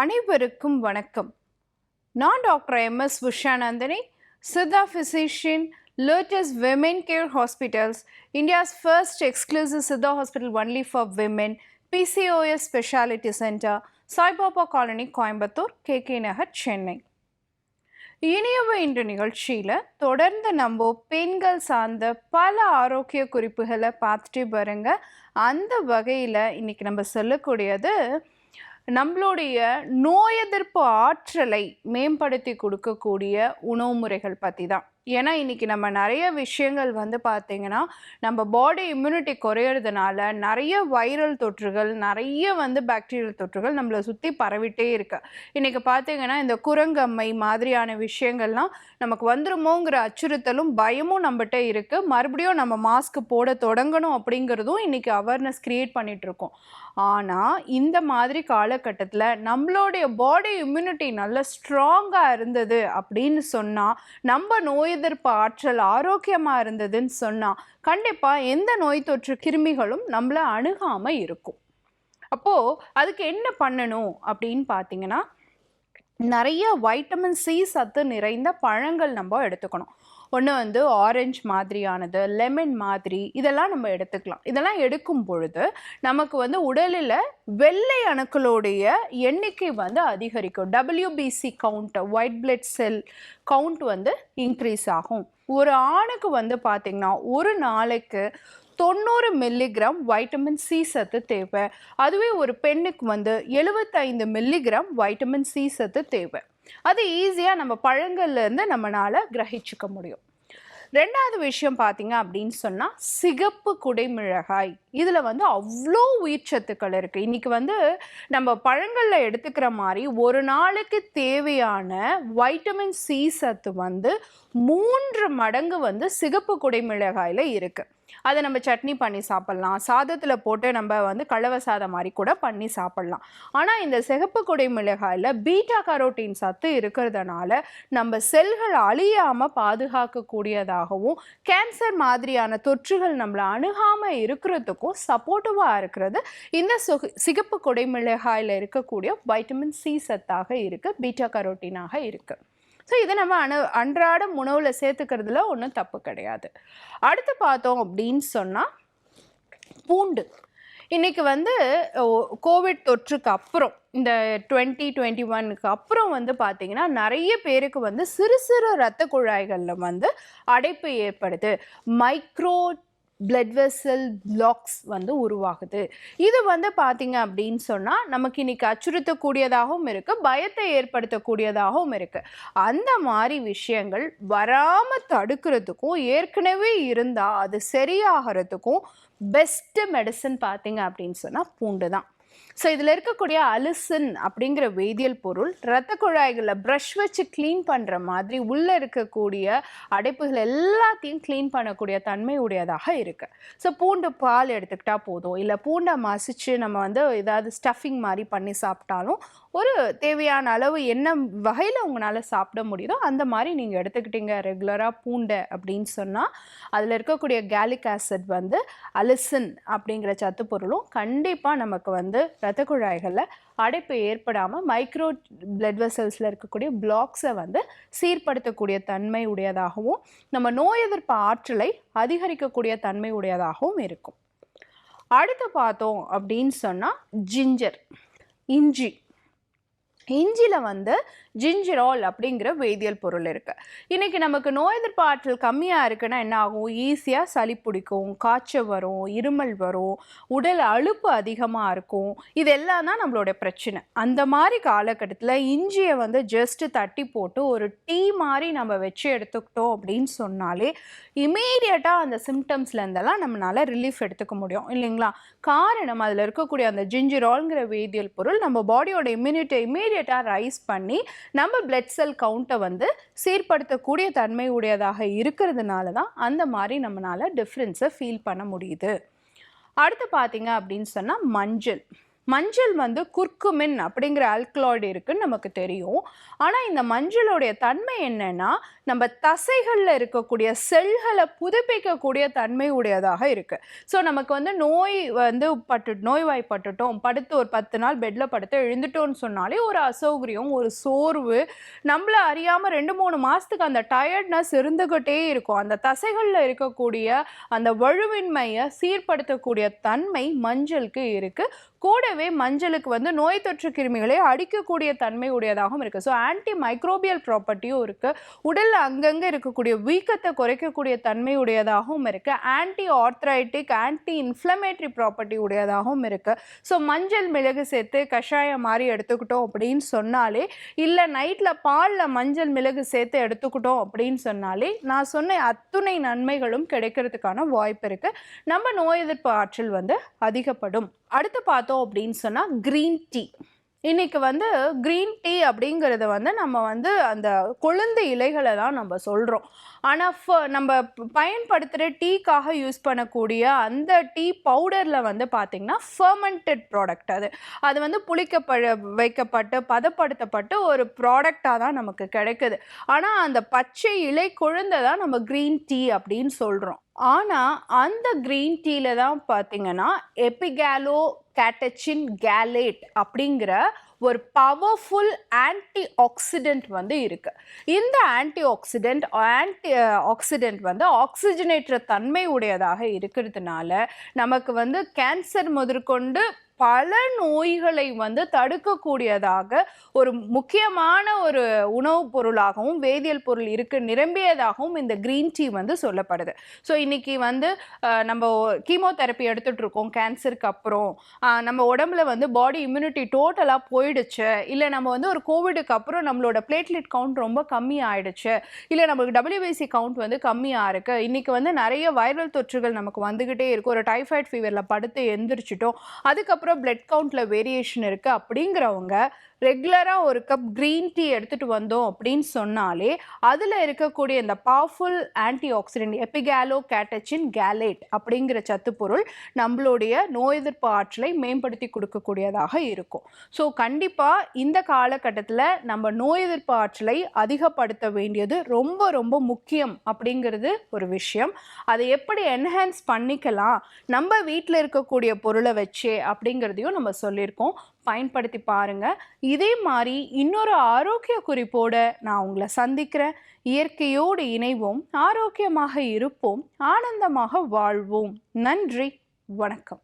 அனைவருக்கும் வணக்கம். நான் doctor M. S. Ushanandhini Siddha physician Lotus women care hospitals India's first exclusive Siddha hospital only for women PCOS speciality centre Saibaba colony Coimbatore K. K. Nagar Chennai. இனியவ இன்று நிகழ்ச்சியில் தொடர்ந்து நம்ம பெண்கள் சார்ந்த பல ஆரோக்கிய குறிப்புகளை பார்த்துட்டு பாருங்க அந்த வகையில் இன்றைக்கி நம்ம சொல்லக்கூடியது நம்மளுடைய நோய் எதிர்ப்பு ஆற்றலை மேம்படுத்தி கொடுக்கக்கூடிய உணவு முறைகள் பற்றி தான் ஏன்னா இன்றைக்கி நம்ம நிறைய விஷயங்கள் வந்து பார்த்திங்கன்னா நம்ம பாடி இம்யூனிட்டி குறையிறதுனால நிறைய வைரல் தொற்றுகள் நிறைய வந்து பாக்டீரியல் தொற்றுகள் நம்மளை சுற்றி பரவிட்டே இருக்குது இன்றைக்கி பார்த்திங்கன்னா இந்த குரங்கம்மை மாதிரியான விஷயங்கள்லாம் நமக்கு வந்துருமோங்கிற அச்சுறுத்தலும் பயமும் நம்மகிட்ட இருக்குது மறுபடியும் நம்ம மாஸ்க் போட தொடங்கணும் அப்படிங்கிறதும் இன்றைக்கி அவேர்னஸ் க்ரியேட் பண்ணிகிட்ருக்கோம் ஆனால் இந்த மாதிரி காலகட்டத்தில் நம்மளுடைய பாடி இம்யூனிட்டி நல்ல ஸ்ட்ராங்காக இருந்தது அப்படின்னு சொன்னால் நம்ம நோய் எதிர்ப்பு ஆற்றல் ஆரோக்கியமாக இருந்ததுன்னு சொன்னால் கண்டிப்பாக எந்த நோய் தொற்று கிருமிகளும் நம்மளை அணுகாமல் இருக்கும். அப்போது அதுக்கு என்ன பண்ணணும் அப்படின்னு பார்த்தீங்கன்னா நிறைய வைட்டமின் சி சத்து நிறைந்த பழங்கள் நம்ம எடுத்துக்கணும். ஒன்று வந்து ஆரஞ்சு மாதிரியானது லெமன் மாதிரி இதெல்லாம் நம்ம எடுத்துக்கலாம். இதெல்லாம் எடுக்கும் பொழுது நமக்கு வந்து உடலில் வெள்ளை அணுக்களுடைய எண்ணிக்கை வந்து அதிகரிக்கும். WBC count white blood cell count வந்து இன்க்ரீஸ் ஆகும். ஒரு ஆணுக்கு வந்து பார்த்திங்கன்னா ஒரு நாளைக்கு தொண்ணூறு மில்லிகிராம் வைட்டமின் சி சத்து தேவை. அதுவே ஒரு பெண்ணுக்கு வந்து எழுபத்தைந்து மில்லிகிராம் வைட்டமின் சி சத்து தேவை. அது ஈஸியாக நம்ம பழங்கள்லேருந்து நம்மளால் கிரகிச்சிக்க கிரகிச்சுக்க முடியும். ரெண்டாவது விஷயம் பார்த்தீங்க அப்படின்னு சொன்னால் சிகப்பு குடைமிளகாய். இதில் வந்து அவ்வளோ உயிர்ச்சத்துக்கள் இருக்குது இன்றைக்கி வந்து நம்ம பழங்களில் எடுத்துக்கிற மாதிரி ஒரு நாளைக்கு தேவையான வைட்டமின் சி சத்து வந்து மூன்று மடங்கு வந்து சிகப்பு குடைமிளகாயில் இருக்குது அதை நம்ம சட்னி பண்ணி சாப்பிட்லாம். சாதத்தில் போட்டு நம்ம வந்து கலவை சாதம் மாதிரி கூட பண்ணி சாப்பிட்லாம். ஆனால் இந்த சிகப்பு குடை மிளகாயில் பீட்டா கரோட்டின் சத்து இருக்கிறதுனால நம்ம செல்கள் அழியாமல் பாதுகாக்கக்கூடியதாகவும் கேன்சர் மாதிரியான தொற்றுகள் நம்மளை அணுகாமல் இருக்கிறதுக்கும் சப்போர்ட்டிவாக இருக்கிறது. இந்த சிகப்பு குடை மிளகாயில் இருக்கக்கூடிய வைட்டமின் சி சத்தாக இருக்குது பீட்டா கரோட்டினாக இருக்குது ஸோ இதை நம்ம அணு அன்றாட உணவில் சேர்த்துக்கிறதுல ஒன்றும் தப்பு கிடையாது. அடுத்து பார்த்தோம் அப்படின்னு சொன்னால் பூண்டு. இன்றைக்கி வந்து கோவிட் தொற்றுக்கு அப்புறம் இந்த டுவெண்ட்டி டுவெண்ட்டி ஒன்னுக்கு அப்புறம் வந்து பார்த்திங்கன்னா நிறைய பேருக்கு வந்து சிறு சிறு இரத்த குழாய்களில் வந்து அடைப்பு ஏற்படுது. மைக்ரோ பிளட் வெசல் பிளாக்ஸ் வந்து உருவாகுது. இது வந்து பார்த்தீங்க அப்படின்னு சொன்னால் நமக்கு இன்னைக்கு அச்சுறுத்தக்கூடியதாகவும் இருக்குது பயத்தை ஏற்படுத்தக்கூடியதாகவும் இருக்குது அந்த மாதிரி விஷயங்கள் வராமல் தடுக்கிறதுக்கும் ஏற்கனவே இருந்தால் அது சரியாகிறதுக்கும் பெஸ்ட்டு மெடிசன் பார்த்தீங்க அப்படின்னு சொன்னால் பூண்டு தான். ஸோ இதில் இருக்கக்கூடிய அலுசன் அப்படிங்கிற வேதியியல் பொருள் இரத்த குழாய்களை ப்ரஷ் வச்சு க்ளீன் பண்ணுற மாதிரி உள்ளே இருக்கக்கூடிய அடைப்புகள் எல்லாத்தையும் க்ளீன் பண்ணக்கூடிய தன்மை உடையதாக இருக்குது ஸோ பூண்டு பால் எடுத்துக்கிட்டால் போதும். இல்லை பூண்டை மசிச்சு நம்ம வந்து ஏதாவது ஸ்டஃபிங் மாதிரி பண்ணி சாப்பிட்டாலும் ஒரு தேவையான அளவு என்ன வகையில் உங்களால் சாப்பிட முடியுதோ அந்த மாதிரி நீங்கள் எடுத்துக்கிட்டீங்க. ரெகுலராக பூண்டை அப்படின்னு சொன்னால் அதில் இருக்கக்கூடிய கேலிக் ஆசிட் வந்து அலிசின் அப்படிங்கிற சத்து பொருளும் கண்டிப்பாக நமக்கு வந்து இரத்த குழாய்களில் அடைப்பு ஏற்படாமல் மைக்ரோ பிளட் வெசல்ஸில் இருக்கக்கூடிய பிளாக்ஸை வந்து சீர்படுத்தக்கூடிய தன்மை உடையதாகவும் நம்ம நோய் எதிர்ப்பு ஆற்றலை அதிகரிக்கக்கூடிய தன்மை உடையதாகவும் இருக்கும். அடுத்து பார்த்தோம் அப்படின்னு சொன்னால் ஜிஞ்சர் இஞ்சி. இஞ்சியில் வந்து ஜிஞ்சிரால் அப்படிங்கிற வேதியியல் பொருள் இருக்குது இன்றைக்கி நமக்கு நோய் எதிர்ப்பு ஆற்றல் கம்மியாக இருக்குன்னா என்ன ஆகும்? ஈஸியாக சளி பிடிக்கும் காய்ச்சல் வரும் இருமல் வரும் உடல் அலுப்பு அதிகமாக இருக்கும். இதெல்லாம் தான் நம்மளோட பிரச்சனை. அந்த மாதிரி காலகட்டத்தில் இஞ்சியை வந்து ஜஸ்ட்டு தட்டி போட்டு ஒரு டீ மாதிரி நம்ம வச்சு எடுத்துக்கிட்டோம் அப்படின்னு சொன்னாலே இமீடியட்டாக அந்த சிம்டம்ஸ்லேருந்தெல்லாம் நம்மளால் ரிலீஃப் எடுத்துக்க முடியும். இல்லைங்களா? காரணம் அதில் இருக்கக்கூடிய அந்த ஜிஞ்சிரால்ங்கிற வேதியியல் பொருள் நம்ம பாடியோட இம்யூனிட்டியை இமீடியட்டாக ரைஸ் பண்ணி நம்ம பிளட் செல் கவுண்ட்டை வந்து சீர்படுத்தக்கூடிய தன்மை உடையதாக இருக்கிறதுனால தான் அந்த மாதிரி நம்மளால டிஃப்ரென்ஸை ஃபீல் பண்ண முடியுது. அடுத்து பார்த்தீங்க அப்படின்னு சொன்னால் மஞ்சள். மஞ்சள் வந்து குர்குமின் அப்படிங்கிற ஆல்கலாய்டு இருக்குன்னு நமக்கு தெரியும். ஆனால் இந்த மஞ்சளுடைய தன்மை என்னன்னா நம்ம தசைகளில் இருக்கக்கூடிய செல்களை புதுப்பிக்கக்கூடிய தன்மை உடையதாக இருக்குது ஸோ நமக்கு வந்து நோய் வந்து பட்டு நோய்வாய்ப்பட்டுட்டோம் படுத்து ஒரு பத்து நாள் பெட்டில் படுத்து எழுந்துட்டோம்னு சொன்னாலே ஒரு அசௌகரியம் ஒரு சோர்வு. நம்மள அறியாமல் ரெண்டு மூணு மாதத்துக்கு அந்த டயர்ட்னஸ் இருந்துக்கிட்டே இருக்கும். அந்த தசைகளில் இருக்கக்கூடிய அந்த வலுவின்மையை சீர்படுத்தக்கூடிய தன்மை மஞ்சளுக்கு இருக்குது கூடவே மஞ்சளுக்கு வந்து நோய் தொற்று கிருமிகளை அடிக்கக்கூடிய தன்மை உடையதாகவும் இருக்குது ஸோ ஆன்டி மைக்ரோபியல் ப்ராப்பர்ட்டியும் இருக்குது உடலில் அங்கங்கே இருக்கக்கூடிய வீக்கத்தை குறைக்கக்கூடிய தன்மை உடையதாகவும் இருக்குது anti arthritic anti inflammatory property உடையதாகவும் இருக்குது ஸோ மஞ்சள் மிளகு சேர்த்து கஷாயம் மாதிரி எடுத்துக்கிட்டோம் அப்படின்னு சொன்னாலே இல்லை நைட்டில் பாலில் மஞ்சள் மிளகு சேர்த்து எடுத்துக்கிட்டோம் அப்படின்னு சொன்னாலே நான் சொன்ன அத்துணை நன்மைகளும் கிடைக்கிறதுக்கான வாய்ப்பு இருக்குது நம்ம நோய் எதிர்ப்பு ஆற்றல் வந்து அதிகப்படும். அடுத்து பார்த்தோம் அப்படின்னு சொன்னால் க்ரீன் டீ இன்றைக்கி வந்து க்ரீன் டீ அப்படிங்கிறத வந்து நம்ம வந்து அந்த கொழுந்து இலைகளை தான் நம்ம சொல்கிறோம் ஆனால் ஃப நம்ம பயன்படுத்துகிற டீக்காக யூஸ் பண்ணக்கூடிய அந்த டீ பவுடரில் வந்து பார்த்திங்கன்னா ஃபர்மெண்டட் ப்ராடக்ட் அது. அது வந்து புளிக்கப்பட வைக்கப்பட்டு பதப்படுத்தப்பட்டு ஒரு ப்ராடக்டாக தான் நமக்கு கிடைக்குது. ஆனால் அந்த பச்சை இலை கொழுந்தை தான் நம்ம க்ரீன் டீ அப்படின்னு சொல்கிறோம் ஆனால் அந்த க்ரீன் டீயில் தான் பார்த்தீங்கன்னா எபிகேலோ கேட்டச்சின் கேலேட் அப்படிங்கிற ஒரு பவர்ஃபுல் ஆன்டி ஆக்சிடென்ட் வந்து இருக்கு. இந்த ஆன்டி ஆக்சிடென்ட் ஆன்டி ஆக்சிடென்ட் வந்து ஆக்சிஜனேற்ற தன்மை உடையதாக இருக்கிறதுனால நமக்கு வந்து கேன்சர் முதற்கொண்டு பல நோய்களை வந்து தடுக்கக்கூடியதாக ஒரு முக்கியமான ஒரு உணவுப் பொருளாகவும் வேதியியல் பொருள் இருக்கு நிரம்பியதாகவும் இந்த க்ரீன் டீ வந்து சொல்லப்படுது. ஸோ இன்னைக்கு வந்து நம்ம கீமோதெரப்பி எடுத்துட்டு இருக்கோம் கேன்சருக்கு அப்புறம். நம்ம உடம்புல வந்து பாடி இம்யூனிட்டி டோட்டலாக போயிடுச்சு. இல்லை நம்ம வந்து ஒரு கோவிடுக்கு அப்புறம் நம்மளோட பிளேட்லெட் கவுண்ட் ரொம்ப கம்மி ஆயிடுச்சு இல்லை நமக்கு டபிள்யூபிசி கவுண்ட் வந்து கம்மியாக இருக்கு. இன்னைக்கு வந்து நிறைய வைரல் தொற்றுகள் நமக்கு வந்துகிட்டே இருக்கு. ஒரு டைஃபாய்டு ஃபீவரில் படுத்து எந்திரிச்சிட்டோம். அதுக்கப்புறம் பிளட் கவுண்ட்டில் வேரியேஷன் இருக்குது அப்படிங்கிறவங்க ரெகுலராக ஒரு கப் க்ரீன் டீ எடுத்துகிட்டு வந்தோம் அப்படின்னு சொன்னாலே அதில் இருக்கக்கூடிய இந்த powerful anti accident epigallocatechin gallate அப்படிங்கிற சத்துப்பொருள் நம்மளுடைய நோய் எதிர்ப்பு ஆற்றலை மேம்படுத்தி கொடுக்கக்கூடியதாக இருக்கும். ஸோ கண்டிப்பாக இந்த காலகட்டத்தில் நம்ம நோய் எதிர்ப்பு ஆற்றலை அதிகப்படுத்த வேண்டியது ரொம்ப ரொம்ப முக்கியம் அப்படிங்கிறது ஒரு விஷயம். அதை எப்படி என்ஹான்ஸ் பண்ணிக்கலாம்? நம்ம வீட்டில் இருக்கக்கூடிய பொருளை வச்சே அப்படிங்கிறதையும் நம்ம சொல்லியிருக்கோம். பயன்படுத்தி பாருங்க. இதே மாதிரி இன்னொரு ஆரோக்கிய குறிப்போடு நான் உங்களை சந்திக்கிறேன். இயற்கையோடு இணைவோம். ஆரோக்கியமாக இருப்போம். ஆனந்தமாக வாழ்வோம். நன்றி. வணக்கம்.